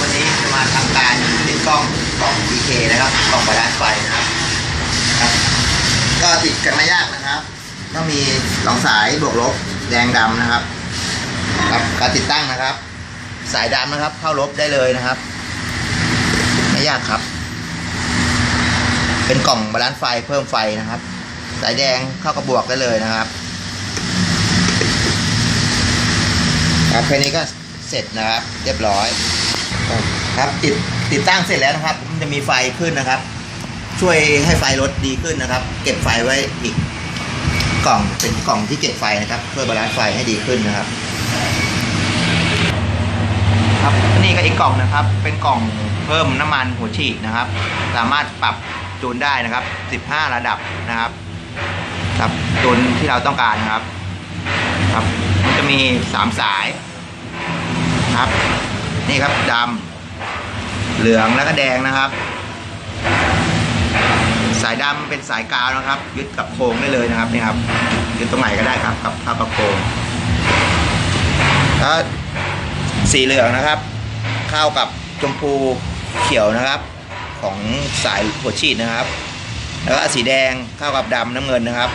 วันนี้จะมาทำการติดกล้องกล่อง DK นะครับกล่องบาลานไฟนะครับครับ ก็ติดกันไม่ยากนะครับต้องมีสองสายบวกลบแดงดำนะครับครับการติดตั้งนะครับ สายดำนะครับ เข้าลบได้เลยนะครับ ไม่ยากครับ เป็นกล่องบาลานซ์ไฟเพิ่มไฟนะครับ สายแดงเข้ากับบวกได้เลยนะครับครับแค่นี้ก็เสร็จนะครับ เรียบร้อย ครับ ติดติดตั้งเสร็จแล้วนะครับ มันจะมีไฟขึ้นนะครับ ช่วยให้ไฟรถดีขึ้นนะครับ เก็บไฟไว้อีก กล่องเป็นกล่องที่เก็บไฟนะครับช่วยบาลานซ์ไฟให้ดีขึ้นนะครับ ครับนี่ก็อีกกล่องนะครับ เป็นกล่องเพิ่มน้ำมันหัวฉีดนะครับ สามารถปรับจูนได้นะครับ 15 ระดับนะครับครับจูนที่เราต้องการนะครับ ครับ มันจะมี 3 สายครับ นี่ครับดำ เหลืองแล้วก็แดงนะครับ สายดำเป็นสายกาวนะครับ ยึดกับโครงได้เลยนะครับนี่ครับยึดตรงไหนก็ได้ครับกับเข้ากับโคงแล้วสีเหลืองนะครับ เข้ากับชมพูเขียวนะครับ ของสายหัวฉีดนะครับ แล้วก็สีแดงเข้ากับดำน้ำเงินนะครับ